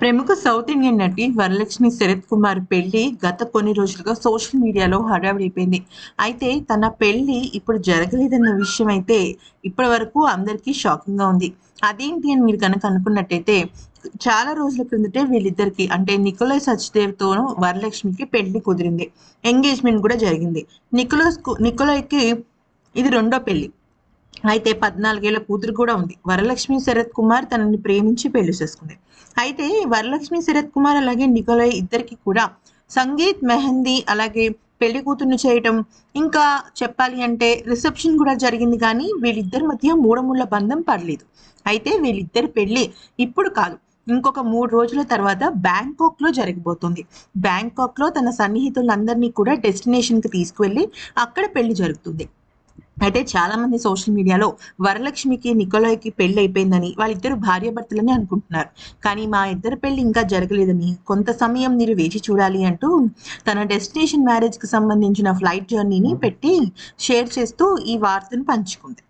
ప్రముఖ south Indian నటి వరలక్ష్మి శరత్ కుమార్ పెళ్ళి గత కొన్ని రోజులుగా సోషల్ మీడియాలో హడావిడైపోయింది. అయితే తన పెళ్ళి ఇప్పుడు జరగలేదన్న విషయం అయితే ఇప్పటి వరకు అందరికీ షాకింగ్గా ఉంది. అదేంటి అని మీరు కనుక అనుకున్నట్టయితే చాలా రోజుల క్రిందటే వీళ్ళిద్దరికి అంటే నికోలై సచ్దేవ్తోనూ వరలక్ష్మికి పెళ్ళి కుదిరింది. ఎంగేజ్మెంట్ కూడా జరిగింది. నికోలస్ నికోలైకి ఇది రెండో పెళ్ళి. అయితే పద్నాలుగేళ్ళ కూతురు కూడా ఉంది. వరలక్ష్మి శరత్ కుమార్ తనని ప్రేమించి పెళ్ళి చేసుకుంది. అయితే వరలక్ష్మి శరత్ కుమార్ అలాగే నికోలయ్ ఇద్దరికి కూడా సంగీత్ మెహందీ అలాగే పెళ్ళి కూతుర్ని చేయటం ఇంకా చెప్పాలి అంటే రిసెప్షన్ కూడా జరిగింది కానీ వీళ్ళిద్దరి మధ్య మూడముళ్ళ బంధం పడలేదు. అయితే వీళ్ళిద్దరి పెళ్ళి ఇప్పుడు కాదు. ఇంకొక మూడు రోజుల తర్వాత బ్యాంకాక్లో జరగబోతుంది బ్యాంకాక్లో తన సన్నిహితులందరినీ కూడా డెస్టినేషన్కి తీసుకువెళ్ళి అక్కడ పెళ్ళి జరుగుతుంది. అయితే చాలా మంది సోషల్ మీడియాలో వరలక్ష్మికి నికోలాయ్కి పెళ్ళి అయిపోయిందని వాళ్ళిద్దరు భార్యాభర్తలని అనుకుంటున్నారు. కానీ మా ఇద్దరు పెళ్ళి ఇంకా జరగలేదని కొంత సమయం మీరు వేచి చూడాలి అంటూ తన డెస్టినేషన్ మ్యారేజ్కి సంబంధించిన ఫ్లైట్ జర్నీని పెట్టి షేర్ చేస్తూ ఈ వార్తను పంచుకుంది.